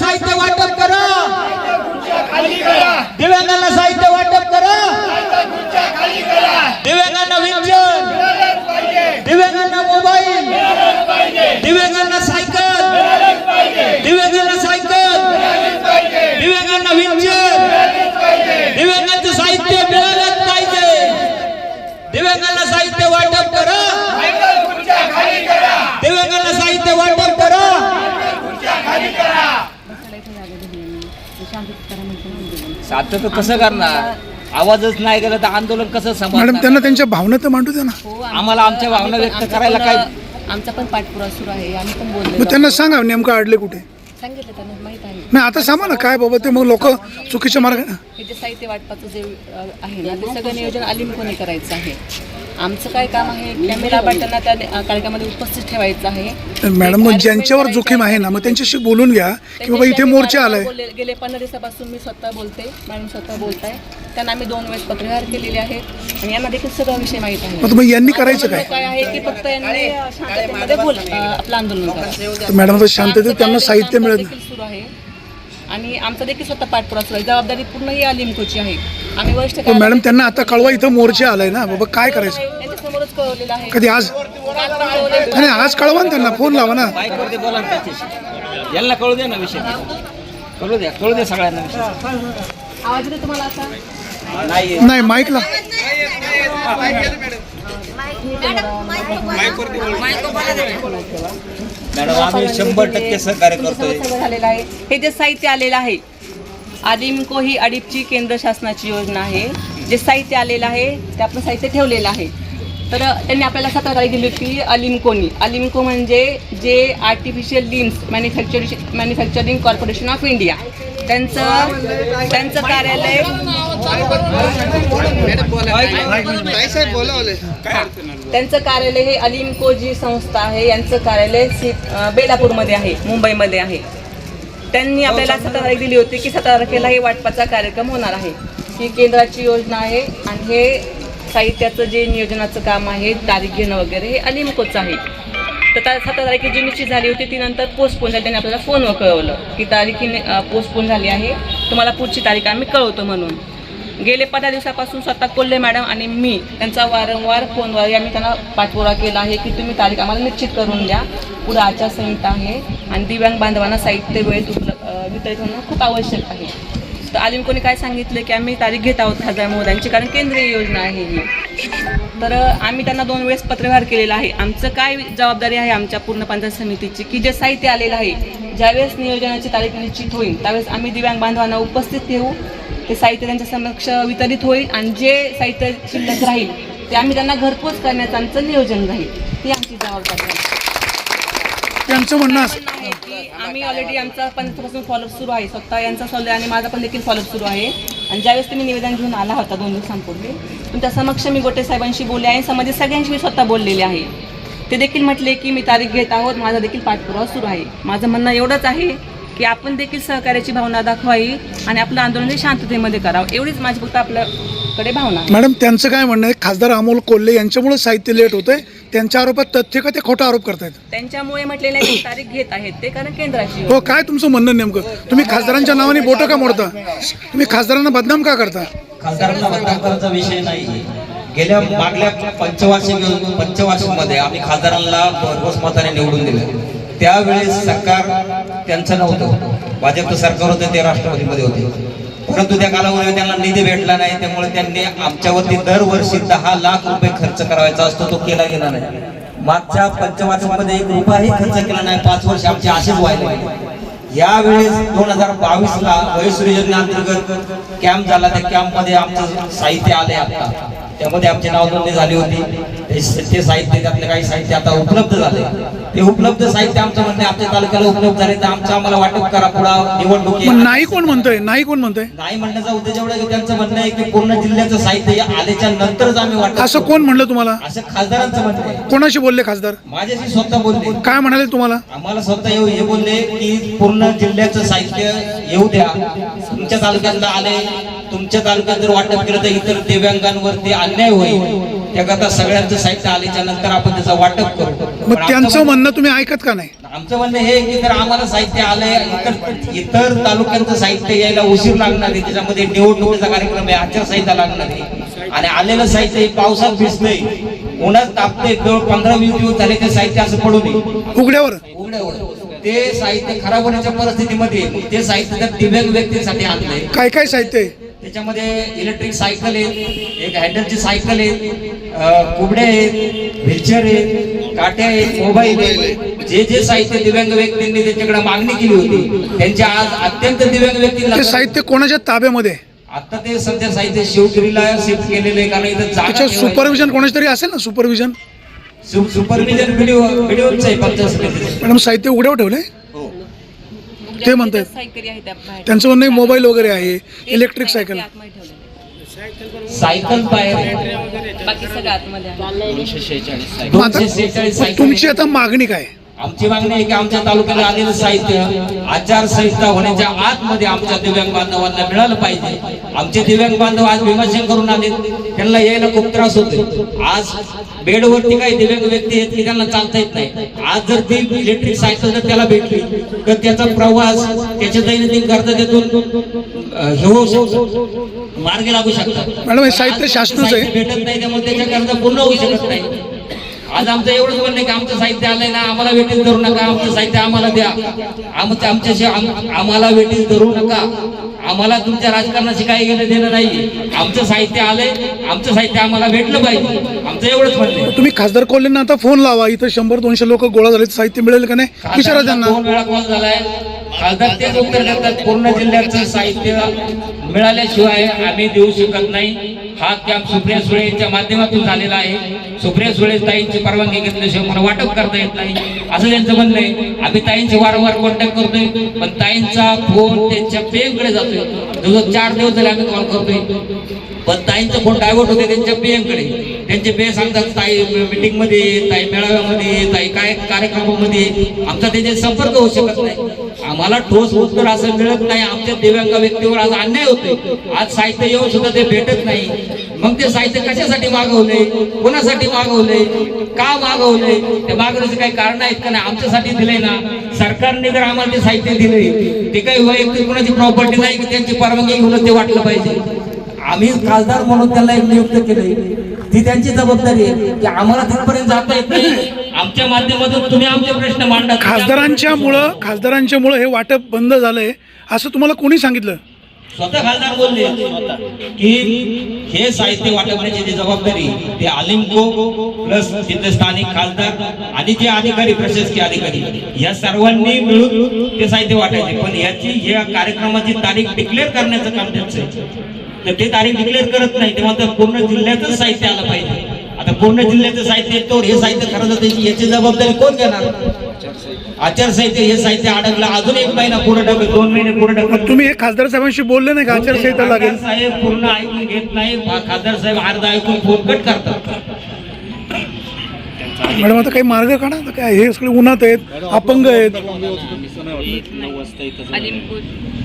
más साध्य तर कसं करणार? आवाजच नाही गेला तर आंदोलन कसं मॅडम त्यांना त्यांच्या भावना तर मांडू द्या ना. हो, आम्हाला आमच्या भावना व्यक्त करायला काय? आमचा पण पाठपुरावा सुरू आहे. आम्ही पण मग बोललो त्यांना सांगा नेमकं अडले कुठे? सांगितलं त्यांना माहीत आहे. नाही आता सांगा ना काय बाबा ते मग लोक चुकीच्या मार्ग हे जे साहित्य वाटपाचं जे अ, आहे ना ते सगळं नियोजन आलिमकोणी करायचं आहे? आमचं काय काम आहे कॅमेरा बाटना त्या कार्यक्रमामध्ये उपस्थित ठेवायचं आहे. मॅडम मग ज्यांच्यावर जोखीम आहे ना मग त्यांच्याशी बोलून घ्या की बाबा इथे मोर्चा आलाय. बोलले- गेले पंधरा दिवसापासून मी स्वतः बोलते मॅडम स्वतः बोलताय. त्यांना आम्ही दोन वेळेस पत्रव्यवहार केलेले आहेत आणि यांना देखील सगळा विषय माहीत आहे. मग तुम्ही यांनी करायचं काय? काय आहे की फक्त यांनी शांततेमध्ये बोल आपलं आंदोलन करा. मॅडम शांततेत त्यांना साहित्य मिळत सुरू आहे. आणि आमचा देखील स्वतः पाठपुरावा सुरू आहे जबाबदारी पूर्ण ही आलिमकोची आहे आम्ही वरिष्ठ पण मॅडम त्यांना आता कळवा इथं मोर्चा आलाय ना बाबा काय करायचं त्यांच्या समोरच कळवलेलं आहे कधी आज काल. नाही आज कळवा ना त्यांना फोन लावा ना बाईकवरती बोला ना त्याच्याशी यांना कळू दे ना विषय कळू द्या कळू दे सगळ्यांना विषय आवाज येतो तुम्हाला आता नाही नाही माईकला मॅडम आम्ही शंभर टक्के सहकार्य करतोय. सगळं झालेलं आहे. हे जे साहित्य आलेलं आहे आदिमको ही अडीपची केंद्र शासनाची योजना आहे. जे साहित्य आलेलं आहे ते आपण साहित्य ठेवलेलं आहे. तर त्यांनी आपल्याला सतरा तारीख दिली होती अलिमकोनी. अलिमको म्हणजे जे artificial limbs manufacturing manufacturing corporation of India त्यांचं त्यांचं कार्यालय त्यांचं कार्यालय हे अलिमको जी संस्था आहे यांचं कार्यालय सी बेलापूरमध्ये आहे मुंबईमध्ये आहे. त्यांनी आपल्याला सतरा तारीख दिली होती की सतरा तारखेला हे वाटपाचा कार्यक्रम होणार आहे. ही केंद्राची योजना आहे आणि हे साहित्याचं जे नियोजनाचं काम आहे तारीख घेणं वगैरे हे अलिमकोचं आहे. तर त्या सात तारखे जी निश्चित झाली होती ती नंतर पोस्टपोन झाली. त्यांनी आपल्याला फोनवर कळवलं की तारीख पोस्टपोन झाली आहे. तुम्हाला पुढची तारीख आम्ही कळवतो म्हणून. गेले पंधरा दिवसापासून स्वतः कोल्हे मॅडम आणि मी त्यांचा वारंवार फोनवर आम्ही त्यांना पाठपुरा केला आहे की तुम्ही तारीख आम्हाला निश्चित करून द्या. पुढे आचारसंहिता आहे आणि दिव्यांग बांधवांना साहित्य वेळेत उपलब्ध वितरित होणं खूप आवश्यक आहे. तर आलिम कोणी काय सांगितलं की आम्ही तारीख घेत आहोत खासदार महोदयांची कारण केंद्रीय योजना आहे ही. तर आम्ही त्यांना दोन वेळेस पत्रव्यवहार केलेला आहे. आमचं काय जबाबदारी आहे आमच्या पूर्ण पंचायत समितीची की जे साहित्य आलेलं आहे ज्यावेळेस नियोजनाची तारीख निश्चित होईल त्यावेळेस आम्ही दिव्यांग बांधवांना उपस्थित ठेवू. ते साहित्य त्यांच्या समक्ष वितरित होईल आणि जे साहित्य शिल्लक राहील ते आम्ही त्यांना घरपोच करण्याचं आमचं नियोजन राहील. ही आमची जबाबदारी आहे. त्यांचं म्हणणं असं. आहे की आम्ही ऑलरेडी आमचा पंधरापासून फॉलोअप सुरू आहे. स्वतः यांचा सॉल्व आणि माझा पण देखील फॉलोअप सुरू आहे. आणि ज्यावेळेस तुम्ही निवेदन घेऊन आला होता दोन दिवसांपूर्वी तुमच्या समक्ष मी गोटे साहेबांशी बोलले आहे समाजात सगळ्यांशी मी स्वतः बोललेले आहे. ते देखील म्हटले की मी तारीख घेत आहोत. माझा देखील पाठपुरावा सुरू आहे. माझं म्हणणं एवढंच आहे की आपण देखील सहकार्याची भावना दाखवावी आणि आपलं आंदोलन हे शांततेमध्ये करावं. एवढीच माझी फक्त आपल्याकडे भावना. मॅडम त्यांचं काय म्हणणं आहे? खासदार अमोल कोल्हे यांच्यामुळे साहित्य लेट होतंय. त्यांच्या आरोपात तथ्य का ते खोटा आरोप करतायत? त्यांच्यामुळे म्हटलेलं तारीख घेत आहेत ते कारण केंद्राची हो काय तुमचं म्हणणं नेमकं? तुम्ही खासदारांच्या नावाने बोटं का मोडता? तुम्ही खासदारांना बदनाम का करता? खासदारांना बदनाम करायचा विषय नाही. गेल्या मागल्या पंचवार्षिक पंचवार्षिकमध्ये आम्ही खासदारांना भरघोस मताने निवडून दिलं. त्यावेळेस सरकार त्यांचं नव्हतं. भाजपचं सरकार होतं ते राष्ट्रवादीमध्ये होते. परंतु त्या कालावधीमध्ये त्यांना निधी भेटला नाही. त्यामुळे त्यांनी आमच्यावरती दरवर्षी दहा लाख रुपये खर्च करायचा असतो तो केला गेला नाही. मागच्या पंचवार्षिकमध्ये एक रुपयाही खर्च केला नाही. पाच वर्ष आमचे असेच व्हायला यावेळेस दोन हजार बावीस ला वयश्री कॅम्प झाला. त्या कॅम्पमध्ये आमचं साहित्य आले आता. त्यामध्ये आमची नाव नोंदणी झाली होती. ते- ते साहित्य त्यातले काही साहित्य आता उपलब्ध झाले ते उपलब्ध साहित्य आमचं म्हणणे आमच्या तालुक्याला उपलब्ध झाले तर आमचं आम्हाला वाटप करा पुढा. निवडणुकी नाही कोण म्हणतंय? नाही कोण म्हणतंय? नाही म्हणण्याचा उद्देश एवढा की त्यांचं म्हणणं आहे की पूर्ण जिल्ह्याचं साहित्य या आल्याच्या नंतरच आम्ही वाटप असं. कोण म्हणलं तुम्हाला? असं खासदारांचं म्हणणं आहे. कोणाशी बोलले खासदार? माझ्याशी स्वतः बोलले. काय म्हणाले तुम्हाला? आम्हाला स्वतः येऊ हे बोलले की पूर्ण जिल्ह्याचं साहित्य येऊ द्या. तुमच्या तालुक्यातलं आले. तुमच्या तालुक्यात जर वाटप केलं तर इतर दिव्यांगांवरती अन्याय होईल. त्याकरता सगळ्यांचं साहित्य आल्याच्यानंतर आपण त्याचं वाटप करू. मग त्यांचं म्हणणं तुम्ही ऐकत का नाही? आमचं म्हणणं हे की जर आम्हाला साहित्य आलंय इतर इतर तालुक्यांचं साहित्य यायला उशीर लागणार आहे. त्याच्यामध्ये निवडणुकीचा कार्यक्रम आहे आचारसंहिता लागणार आहे. आणि आलेलं साहित्य हे पावसात भिजलंय उन्हात तापते जवळ पंधरा वीस दिवस झाले ते साहित्य असं पडू नये. उघड्यावर? उघड्यावर. ते साहित्य खराब होण्याच्या परिस्थितीमध्ये ते साहित्य दिव्यांग व्यक्तींसाठी आणलंय काय काय साहित्य आहे? त्याच्यामध्ये इलेक्ट्रिक सायकल आहे एक हँडलची सायकल आहे अं, कुबड्या आहेत व्हीलचेअर आहेत काट्या आहेत मोबाईल आहे जे जे साहित्य दिव्यांग व्यक्तींनी त्याच्याकडे मागणी केली होती त्यांच्या आज अत्यंत दिव्यांग व्यक्तींना साहित्य कोणाच्या ताब्यामध्ये? आता ते सध्या साहित्य शिवगिरीला शिफ्ट केलेलं आहे कारण इथं सुपरविजन कोणाच तरी असेल ना सुपरविजन सुपरविजन व्हिडिओ व्हिडिओच आहे पंचायत समितीचं. मॅडम साहित्य उघड्यावर ठेवलंय ते. सायकली त्या बाहेर. त्यांचं म्हणणं आहे मोबाईल वगैरे आहे इलेक्ट्रिक सायकल ते आतमध्ये ठेवलेलं सायकल बाहेर आहे. आहे. बाकी सगळं आतमध्ये आहे दोनशे शेहेचाळीस साहेब मग आता दोनशे सेहेचाळीस मग सायकल तुमची आता मागणी काय आहे? आमची मागणी आहे की आमच्या तालुक्याला आलेलं साहित्य आचारसंहिता होण्याच्या आतमध्ये आमच्या दिव्यांग बांधवांना मिळालं पाहिजे. आमचे दिव्यांग बांधव आज भीमाशंकर करून आले. त्यांना यायला खूप त्रास होतो आज बेडवरती काही दिव्यांग व्यक्ती आहेत की त्यांना चालता येत नाही. आज जर ती इलेक्ट्रिक सायकल जर त्याला भेटली तर त्याचा प्रवास त्याच्या दैनंदिन गरजेतून मार्गी लागू शकतात. मॅडम, साहित्य शासनाचं भेटत नाही त्यामुळे त्याच्या गरजा पूर्ण होऊ शकत नाही. आज आमचं एवढंच म्हणणं आहे की आमचं साहित्य आलंय ना आम्हाला वेटीस धरू नका आमचं साहित्य आम्हाला द्या. आमचं आमच्याशी आम- आम्हाला वेटीस धरू नका. आम्हाला तुमच्या राजकारणाशी काही घेणं देणं नाही. आमचं साहित्य आलंय आमचं साहित्य आम्हाला भेटलं पाहिजे. आमचं एवढंच म्हणणं आहे. तुम्ही खासदार कोल्हेंना आता फोन लावा. इथं शंभर दोनशे लोक गोळा झाले साहित्य मिळेल का नाही? विचारा त्यांना. दोन वेळा कॉल झालाय. खासदार तेच उत्तर देतात. पूर्ण जिल्ह्याचं साहित्य मिळाल्याशिवाय आम्ही देऊ शकत नाही. हा कॅम्प सुप्रिया सुळे यांच्या माध्यमातून झालेला आहे. सुप्रिया सुळे ताईंची परवानगी घेतल्याशिवाय मला वाटप करता येत नाही. असं त्यांचं म्हणणं आहे. आम्ही ताईंचे वारंवार कॉन्टॅक्ट करतोय पण ताईंचा फोन त्यांच्या पेनकडे जातोय. जवळ चार दिवस झाले आम्ही कॉल करतोय. पण ताईंचा फोन डायव्हर्ट होते त्यांच्या PM त्यांचे बे सांगतात ताई मीटिंगमध्ये ताई मेळाव्यामध्ये ताई काय कार्यक्रमामध्ये आमचा त्याचे संपर्क होऊ शकत नाही. आम्हाला ठोस उत्तर असं मिळत नाही. आमच्या दिव्यांग व्यक्तीवर आज अन्याय होतोय. आज साहित्य येऊन सुद्धा ते भेटत नाही. मग ते साहित्य कशासाठी मागवले कोणासाठी मागवले का मागवले ते मागवण्याचे काही कारण आहेत का नाही आमच्यासाठी दिले ना. सरकारने जर आम्हाला ते साहित्य दिले ते काही वैयक्तिक कोणाची प्रॉपर्टी नाही की त्यांची परवानगी घेऊन ते वाटलं पाहिजे. आम्ही खासदार म्हणून त्याला एक नियुक्त केले ती त्यांची जबाबदारी आहे की आम्हाला तिथपर्यंत जाता येत नाही. आमच्या माध्यमातून तुम्ही आमचे प्रश्न मांडा. खासदारांच्या मुळं खासदारांच्या मुळं हे वाटप बंद झालंय असं तुम्हाला कोणी सांगितलं? स्वतः खासदार बोलले की हे साहित्य वाटवण्याची जी जबाबदारी ते आलिमको प्लस तिथे स्थानिक खासदार आणि जे अधिकारी प्रशासकीय अधिकारी या सर्वांनी मिळून ते साहित्य वाटायचे. पण याची या कार्यक्रमाची तारीख डिक्लेअर करण्याचं काम त्यांचं आहे. तर ते तारीख डिक्लेअर करत नाही. तेव्हा तर पूर्ण जिल्ह्यातच साहित्य आलं पाहिजे. आता पूर्ण जिल्ह्याचं साहित्य येतो हे साहित्य खरं तर याची जबाबदारी कोण घेणार? आचारसंहिते हे साहित्य अडकलं. अजून एक महिना पुढे ढकल दोन महिने पुढे ढकल. तुम्ही हे खासदार साहेबांशी बोलले नाही का? आचारसंहिता लागेल. साहेब पूर्ण ऐकून घेत नाही. खासदार साहेब अर्धा ऐकून फोन कट करतात. मॅडम आता काही मार्ग काढा. काय हे सगळे उन्हात आहेत अपंग आहेत. अलिमकुश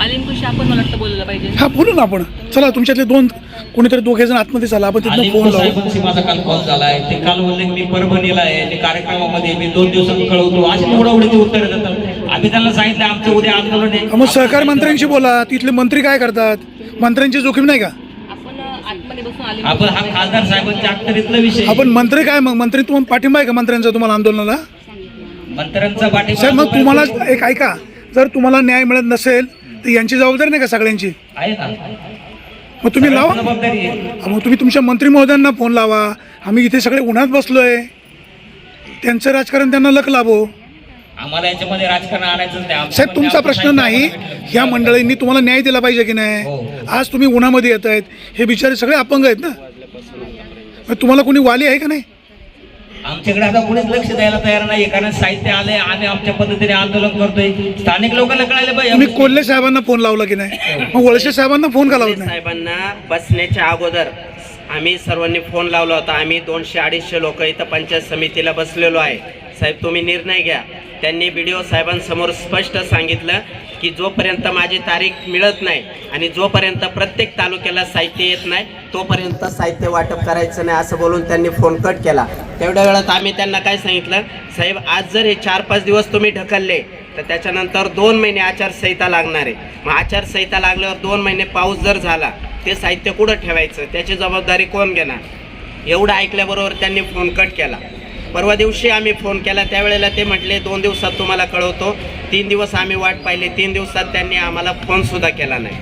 अलिमकुश आपण मला वाटतं बोललं पाहिजे. हा बोलू ना आपण. चला तुमच्यातले दोन कोणीतरी दोघे जण आतमध्ये चला आपण तिथनं फोन लावू. साहेबांशी माझा काल कॉल झालाय ते काल बोलले की मी परभणीला आहे. ते कार्यक्रमामध्ये मी दोन दिवसात कळवतो. अशी निवडावडीची उत्तर देतात. आम्ही त्यांना सांगितलं आमचं उद्या आंदोलन आहे. हा, मग सहकार मंत्र्यांशी बोला. तिथले मंत्री काय करतात? मंत्र्यांची जोखीम नाही का? आपण आतमध्ये बसून आले. आपण हा खासदार साहेबांच्या अखत्यारीतला विषय आपण मंत्री काय मग मंत्री तुम्हाला पाठिंबा आहे का मंत्र्यांचा तुम्हाला आंदोलनाला? साहेब मग तुम्हाला एक ऐका जर तुम्हाला न्याय मिळत नसेल तर यांची जबाबदारी नाही का सगळ्यांची? आहे ना. मग तुम्ही लावा. मग तुम्ही तुमच्या मंत्री महोदयांना फोन लावा. आम्ही इथे सगळे उन्हात बसलोय. त्यांचं राजकारण त्यांना लक लाभो. आम्हाला याच्यामध्ये राजकारण आणायचं नाही. साहेब तुमचा प्रश्न नाही. ह्या मंडळींनी तुम्हाला न्याय दिला पाहिजे की नाही? हो. आज तुम्ही उन्हामध्ये येत आहेत हे बिचारे सगळे अपंग आहेत ना? तुम्हाला कोणी वाली आहे का नाही? आमच्याकडे आता कोणीच लक्ष द्यायला तयार नाही कारण साहित्य आले आम्ही आमच्या पद्धतीने आंदोलन करतोय. स्थानिक लोकांना कळायला तुम्ही पाहिजे कोल्हे साहेबांना फोन लावला की नाही? मग वळसे साहेबांना फोन का लावत नाही? साहेबांना बसण्याच्या अगोदर आम्ही सर्वांनी फोन लावला होता. आम्ही दोनशे अडीचशे लोक इथं पंचायत समितीला बसलेलो आहे. साहेब तुम्ही निर्णय घ्या. त्यांनी बी डी ओ साहेबांसमोर स्पष्ट सांगितलं की जोपर्यंत माझी तारीख मिळत नाही आणि जोपर्यंत प्रत्येक तालुक्याला साहित्य येत नाही तोपर्यंत साहित्य वाटप करायचं नाही असं बोलून त्यांनी फोन कट केला. तेवढ्या वेळात आम्ही त्यांना काय सांगितलं साहेब आज जर हे चार पाच दिवस तुम्ही ढकलले तर त्याच्यानंतर दोन महिने आचारसंहिता लागणार आहे. मग आचारसंहिता लागल्यावर दोन महिने पाऊस जर झाला ते साहित्य कुठं ठेवायचं? त्याची जबाबदारी कोण घेणार? एवढं ऐकल्याबरोबर त्यांनी फोन कट केला. परवा दिवशी आम्ही फोन केला त्यावेळेला ते म्हटले दोन दिवसात तुम्हाला कळवतो. तीन दिवस आम्ही वाट पाहिली तीन दिवसात त्यांनी आम्हाला फोनसुद्धा केला नाही.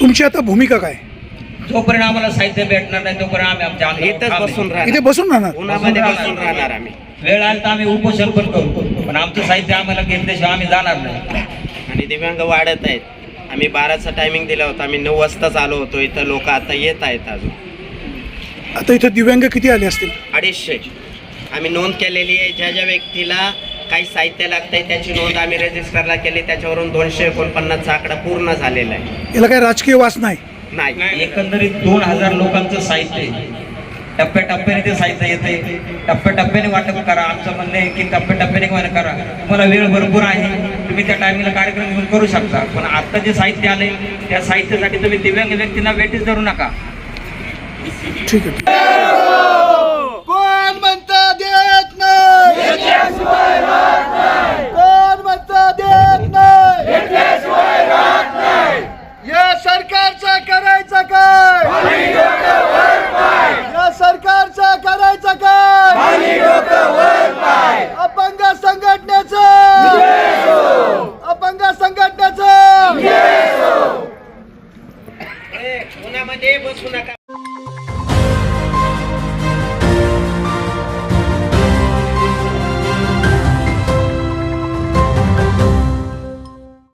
तुमची आता भूमिका काय? जोपर्यंत आम्हाला साहित्य भेटणार नाही तोपर्यंत आम्ही आमच्या इथंच. बसून इथे राहणार. बसून राहणार? उन्हामध्ये बसून राहणार. आम्ही. वेळ आली तर आम्ही उपोषण पण करू. पण आमचं साहित्य आम्हाला घेतल्याशिवाय आम्ही जाणार नाही. आणि दिव्यांग वाढत आहेत. आम्ही बाराचा टायमिंग दिला होता. आम्ही नऊ वाजताच आलो होतो. इथं लोक आता येत आहेत अजून. आता इथे दिव्यांग किती आले असतील? अडीचशे. आम्ही नोंद केलेली आहे. ज्या ज्या व्यक्तीला काही साहित्य लागतंय त्याची नोंद आम्ही रजिस्टरला केली. त्याच्यावरून दोनशे एकोणपन्नासचा आकडा पूर्ण झालेला आहे. याला काय राजकीय वास नाही? नाही. एकंदरीत दोन हजार लोकांचं साहित्य आहे. टप्प्याटप्प्याने ते साहित्य येते टप्प्याटप्प्याने वाटप करा. आमचं म्हणणं आहे की टप्प्याटप्प्याने करा. तुम्हाला वेळ भरपूर आहे. तुम्ही त्या टायमिंगला कार्यक्रम घेऊन करू शकता. पण आता जे साहित्य आले त्या साहित्यासाठी तुम्ही दिव्यांग व्यक्तींना वेटीस धरू नका. ठीक आहे.